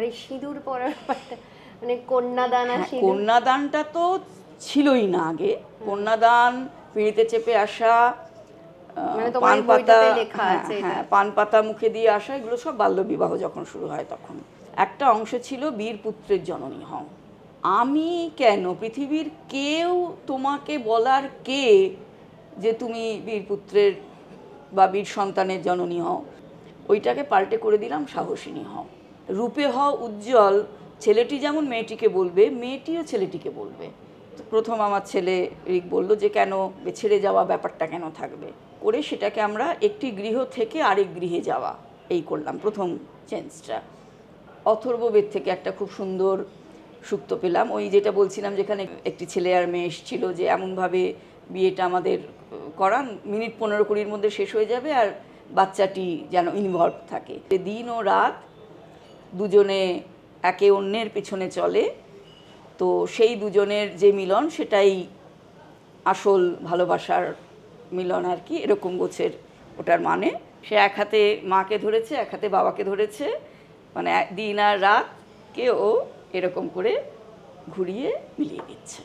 আর এই সিঁদুর পরার মানে কন্যাদান আর হ্যাঁ, কন্যাদানটা তো ছিলই না আগে। কন্যাদান পিঁড়িতে চেপে আসা মানে পান পাতা লেখা হ্যাঁ। হ্যাঁ পান পাতা মুখে দিয়ে আসা এগুলো সব বাল্যবিবাহ যখন শুরু হয় তখন। একটা অংশ ছিল বীর পুত্রের জননী হও। আমি কেন? পৃথিবীর কেউ তোমাকে বলার কে যে তুমি বীর পুত্রের বা বীর সন্তানের জননী হও? ওইটাকে পাল্টে করে দিলাম সাহসিনী হও। রূপে হও উজ্জ্বল, ছেলেটি যেমন মেয়েটিকে বলবে, মেয়েটিও ছেলেটিকে বলবে। তো প্রথম আমার ছেলে রিক বলল যে, কেন ছেড়ে যাওয়া ব্যাপারটা কেন থাকবে? করে সেটাকে আমরা একটি গৃহ থেকে আরেক গৃহে যাওয়া, এই করলাম প্রথম চেঞ্জটা। অথর্ববেদ থেকে একটা খুব সুন্দর সুক্ত পেলাম। ওই যেটা বলছিলাম যেখানে একটি ছেলে আর মেয়ে এসেছিল যে, এমনভাবে বিয়েটা আমাদের করান, মিনিট পনেরো কুড়ির মধ্যে শেষ হয়ে যাবে আর বাচ্চাটি যেন ইনভলভ থাকে। দিন ও রাত দুজনে একে অন্যের পিছনে চলে, তো সেই দুজনের যে মিলন সেটাই আসল ভালোবাসার মিলন আর কি, এরকম গোছের ওটার মানে। সে এক হাতে মাকে ধরেছে, এক হাতে বাবাকে ধরেছে মানে দিন আর রাতকে ও এরকম করে ঘুরিয়ে মিলিয়ে দিচ্ছে।